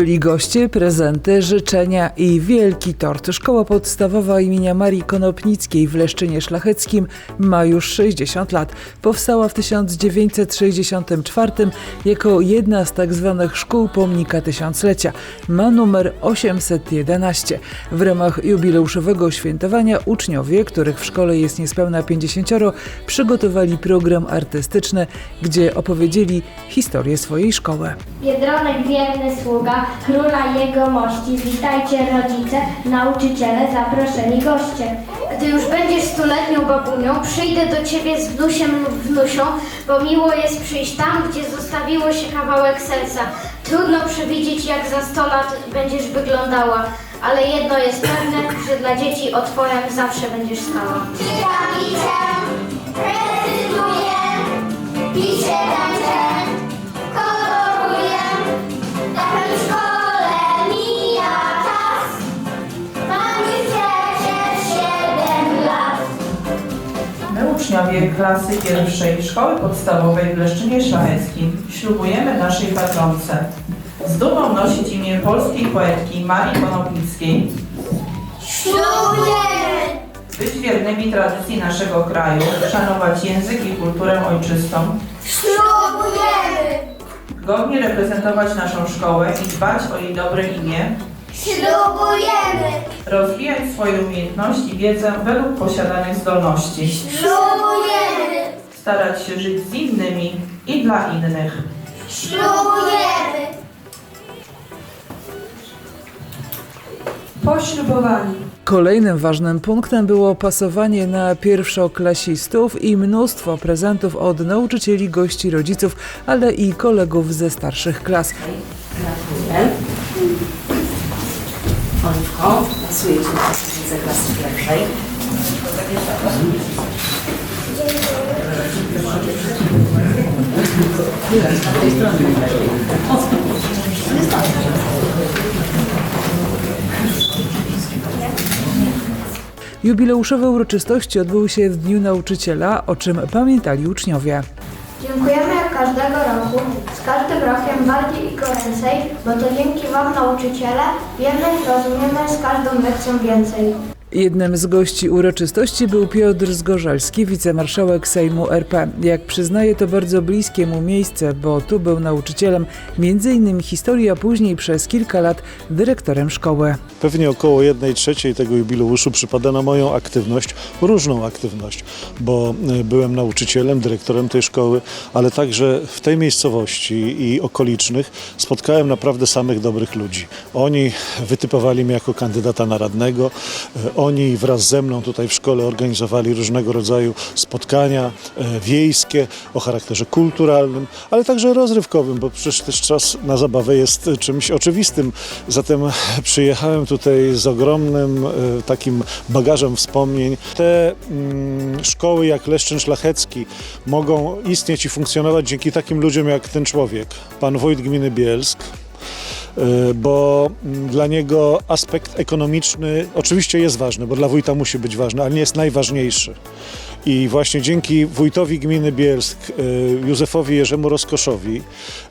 Byli goście, prezenty, życzenia i wielki tort. Szkoła podstawowa imienia Marii Konopnickiej w Leszczynie Szlacheckim ma już 60 lat. Powstała w 1964 jako jedna z tak zwanych szkół pomnika tysiąclecia. Ma numer 811. W ramach jubileuszowego świętowania uczniowie, których w szkole jest niespełna 50, przygotowali program artystyczny, gdzie opowiedzieli historię swojej szkoły. Biedronek wierny sługa, króla jego mości, witajcie rodzice, nauczyciele, zaproszeni goście. Gdy już będziesz stuletnią babunią, przyjdę do ciebie z wnusiem lub wnusią, bo miło jest przyjść tam, gdzie zostawiło się kawałek serca. Trudno przewidzieć, jak za sto lat będziesz wyglądała, ale jedno jest pewne, że dla dzieci otworem zawsze będziesz stała. Uczniowie klasy pierwszej Szkoły Podstawowej w Leszczynie Szlacheckim ślubujemy naszej patronce z dumą nosić imię polskiej poetki Marii Konopnickiej, Ślubujemy! być wiernymi tradycji naszego kraju, szanować język i kulturę ojczystą, Ślubujemy! godnie reprezentować naszą szkołę i dbać o jej dobre imię, Ślubujemy! rozwijać swoje umiejętności i wiedzę według posiadanych zdolności, Ślubujemy! Starać się żyć z innymi i dla innych. Ślubujemy! Poślubowani. Kolejnym ważnym punktem było pasowanie na pierwszoklasistów i mnóstwo prezentów od nauczycieli, gości, rodziców, ale i kolegów ze starszych klas. Gratuluję. Oliwko, pasuje Ci na klasy pierwszej. Jubileuszowe uroczystości odbyły się w Dniu Nauczyciela, o czym pamiętali uczniowie. Dziękujemy jak każdego roku, z każdym rokiem bardziej i goręcej, bo to dzięki Wam nauczyciele wiemy i rozumiemy z każdą lekcją więcej. Jednym z gości uroczystości był Piotr Zgorzelski, wicemarszałek Sejmu RP. Jak przyznaje, to bardzo bliskie mu miejsce, bo tu był nauczycielem m.in. historii, a później przez kilka lat dyrektorem szkoły. Pewnie około 1 trzeciej tego jubileuszu przypada na moją aktywność, różną aktywność, bo y, byłem nauczycielem, dyrektorem tej szkoły, ale także w tej miejscowości i okolicznych spotkałem naprawdę samych dobrych ludzi. Oni wytypowali mnie jako kandydata na radnego, y, oni wraz ze mną tutaj w szkole organizowali różnego rodzaju spotkania e, wiejskie o charakterze kulturalnym, ale także rozrywkowym, bo przecież też czas na zabawę jest czymś oczywistym. Zatem przyjechałem tutaj z ogromnym e, takim bagażem wspomnień. Te mm, szkoły jak Leszczyn Szlachecki mogą istnieć i funkcjonować dzięki takim ludziom jak ten człowiek, pan wójt gminy Bielsk, bo mm, dla niego aspekt ekonomiczny oczywiście jest ważny, bo dla wójta musi być ważny, ale nie jest najważniejszy. I właśnie dzięki wójtowi gminy Bielsk, y, Józefowi Jerzemu Rozkoszowi,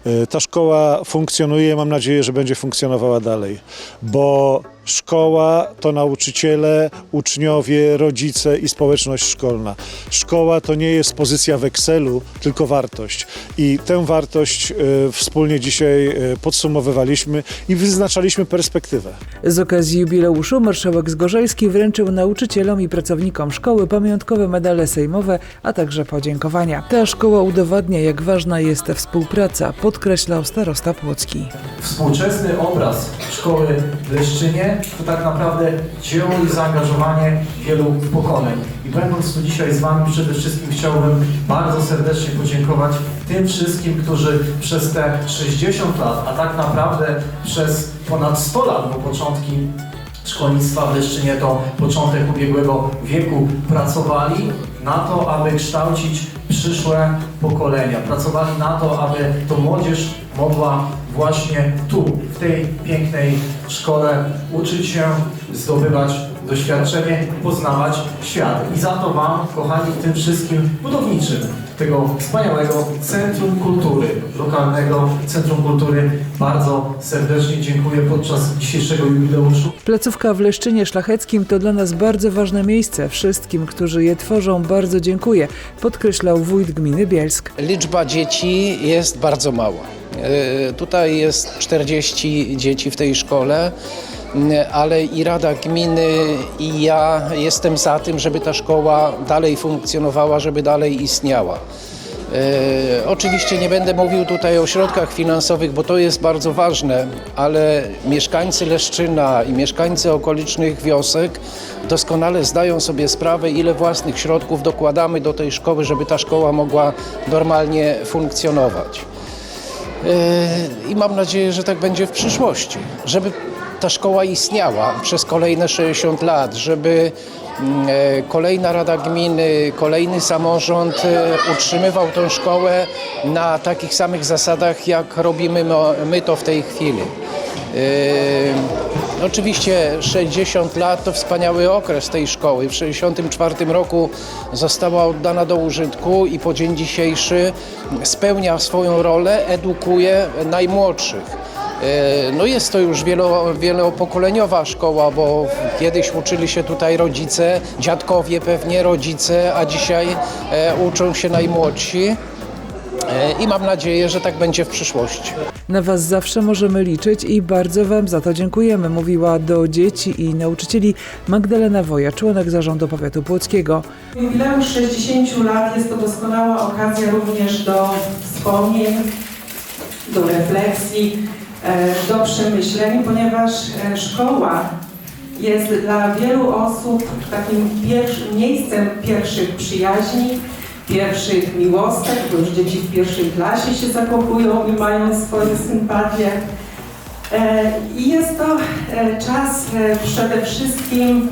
y, ta szkoła funkcjonuje. Mam nadzieję, że będzie funkcjonowała dalej, bo szkoła to nauczyciele, uczniowie, rodzice i społeczność szkolna. Szkoła to nie jest pozycja w Excelu, tylko wartość. I tę wartość y, wspólnie dzisiaj podsumowywaliśmy i wyznaczaliśmy perspektywę. Z okazji jubileuszu marszałek Zgorzelski wręczył nauczycielom i pracownikom szkoły pamiątkowe medale sejmowe, a także podziękowania. Ta szkoła udowadnia, jak ważna jest współpraca, podkreślał starosta Płocki. Współczesny obraz szkoły w Leszczynie to tak naprawdę dzieło i zaangażowanie wielu pokoleń. I będąc tu dzisiaj z Wami przede wszystkim chciałbym bardzo serdecznie podziękować tym wszystkim, którzy przez te 60 lat, a tak naprawdę przez ponad 100 lat, bo początki szkolnictwa w Leszczynie to początek ubiegłego wieku pracowali na to, aby kształcić przyszłe pokolenia. Pracowali na to, aby to młodzież mogła właśnie tu, w tej pięknej szkole uczyć się, zdobywać doświadczenie, poznawać świat. I za to Wam, kochani, w tym wszystkim budowniczym tego wspaniałego Centrum Kultury, lokalnego Centrum Kultury. Bardzo serdecznie dziękuję podczas dzisiejszego jubileuszu. Placówka w Leszczynie Szlacheckim to dla nas bardzo ważne miejsce. Wszystkim, którzy je tworzą, bardzo dziękuję, podkreślał wójt gminy Bielsk. Liczba dzieci jest bardzo mała. E, Tutaj jest 40 dzieci w tej szkole, ale i Rada Gminy i ja jestem za tym, żeby ta szkoła dalej funkcjonowała, żeby dalej istniała. E, Oczywiście nie będę mówił tutaj o środkach finansowych, bo to jest bardzo ważne, ale mieszkańcy Leszczyna i mieszkańcy okolicznych wiosek doskonale zdają sobie sprawę, ile własnych środków dokładamy do tej szkoły, żeby ta szkoła mogła normalnie funkcjonować. Yy, I mam nadzieję, że tak będzie w przyszłości, żeby ta szkoła istniała przez kolejne 60 lat, żeby mm, e, kolejna Rada Gminy, kolejny samorząd e, utrzymywał tę szkołę na takich samych zasadach, jak robimy my to w tej chwili. Yy, Oczywiście 60 lat to wspaniały okres tej szkoły. W 1964 roku została oddana do użytku i po dzień dzisiejszy spełnia swoją rolę, edukuje najmłodszych. Yy, No jest to już wielo, wielopokoleniowa szkoła, bo kiedyś uczyli się tutaj rodzice, dziadkowie pewnie, rodzice, a dzisiaj e, uczą się najmłodsi. E, I mam nadzieję, że tak będzie w przyszłości. Na Was zawsze możemy liczyć i bardzo Wam za to dziękujemy, mówiła do dzieci i nauczycieli Magdalena Woja, członek zarządu powiatu płockiego. Jubileusz 60 lat jest to doskonała okazja również do wspomnień, do refleksji, e, do przemyśleń, ponieważ e, szkoła jest dla wielu osób takim pierwszym, miejscem pierwszych przyjaźni, pierwszych miłostek, bo już dzieci w pierwszej klasie się zakochują i mają swoje sympatie. E, I jest to e, czas e, przede wszystkim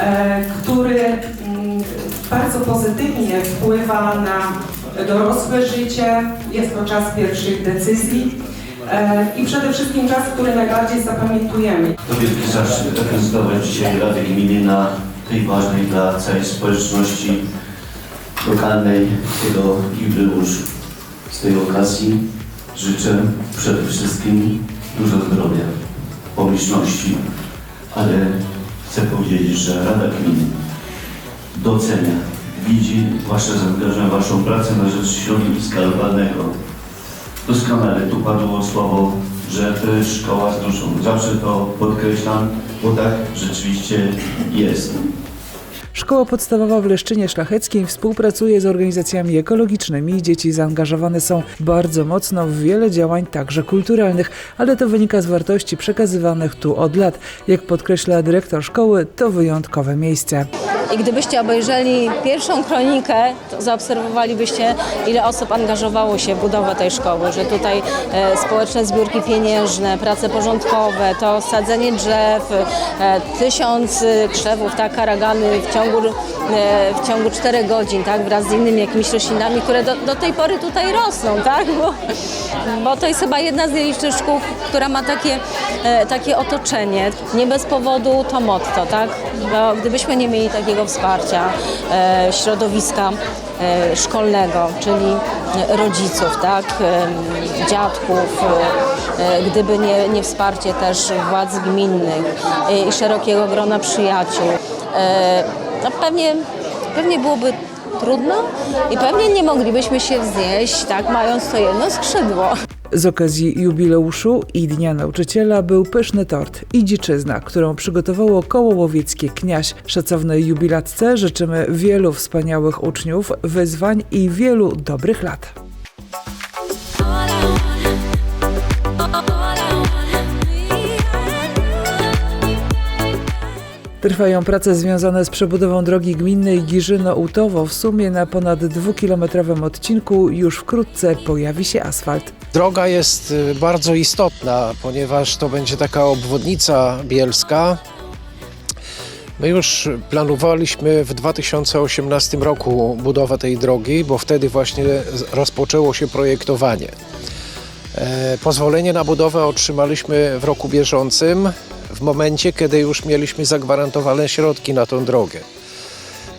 e, który mm, bardzo pozytywnie wpływa na dorosłe życie. Jest to czas pierwszych decyzji e, i przede wszystkim czas, który najbardziej zapamiętujemy. To wielki zaszczyt reprezentować dzisiaj Radę Gminy na tej ważnej dla całej społeczności lokalnej tego jubileuszu. Z tej okazji życzę przede wszystkim dużo zdrowia, pomyślności, ale chcę powiedzieć, że Rada Gminy docenia, widzi Wasze zaangażowanie, Waszą pracę na rzecz środowiska lokalnego. Doskonale tu padło słowo, że to jest szkoła z duszą. Zawsze to podkreślam, bo tak rzeczywiście jest. Szkoła podstawowa w Leszczynie Szlacheckim współpracuje z organizacjami ekologicznymi. Dzieci zaangażowane są bardzo mocno w wiele działań, także kulturalnych, ale to wynika z wartości przekazywanych tu od lat. Jak podkreśla dyrektor szkoły, to wyjątkowe miejsce. I gdybyście obejrzeli pierwszą kronikę, to zaobserwowalibyście, ile osób angażowało się w budowę tej szkoły, że tutaj e, społeczne zbiórki pieniężne, prace porządkowe, to sadzenie drzew, e, tysiąc krzewów, tak, karagany w ciągu, e, w ciągu 4 godzin, tak, wraz z innymi jakimiś roślinami, które do, do tej pory tutaj rosną, tak, bo, bo to jest chyba jedna z nielicznych szkół, która ma takie, takie otoczenie. Nie bez powodu to motto, tak, bo gdybyśmy nie mieli takiego wsparcia e, środowiska e, szkolnego, czyli rodziców, tak, e, dziadków, gdyby nie, nie wsparcie też władz gminnych i szerokiego grona przyjaciół, no pewnie, pewnie byłoby trudno i pewnie nie moglibyśmy się wznieść, tak, mając to jedno skrzydło. Z okazji jubileuszu i Dnia Nauczyciela był pyszny tort i dziczyzna, którą przygotowało koło łowieckie Kniaś. Szacownej jubilatce życzymy wielu wspaniałych uczniów, wyzwań i wielu dobrych lat. Trwają prace związane z przebudową drogi gminnej Giżyno-Utowo. W sumie na ponad dwukilometrowym odcinku już wkrótce pojawi się asfalt. Droga jest y, bardzo istotna, ponieważ to będzie taka obwodnica bielska. My już planowaliśmy w 2018 roku budowę tej drogi, bo wtedy właśnie rozpoczęło się projektowanie. E, Pozwolenie na budowę otrzymaliśmy w roku bieżącym, w momencie, kiedy już mieliśmy zagwarantowane środki na tą drogę.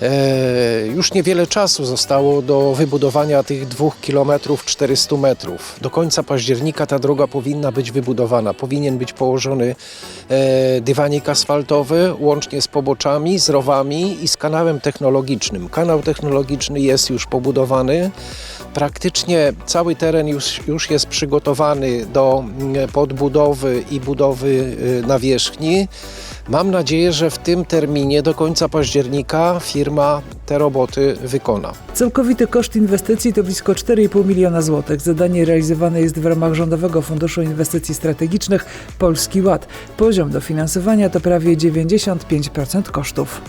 E, Już niewiele czasu zostało do wybudowania tych dwóch kilometrów 400 metrów. Do końca października ta droga powinna być wybudowana. Powinien być położony e, dywanik asfaltowy łącznie z poboczami, z rowami i z kanałem technologicznym. Kanał technologiczny jest już pobudowany. Praktycznie cały teren już, już jest przygotowany do mm, podbudowy i budowy y, nawierzchni. Mam nadzieję, że w tym terminie do końca października firma te roboty wykona. Całkowity koszt inwestycji to blisko 4,5 miliona złotych. Zadanie realizowane jest w ramach Rządowego Funduszu Inwestycji Strategicznych Polski Ład. Poziom dofinansowania to prawie 95% kosztów.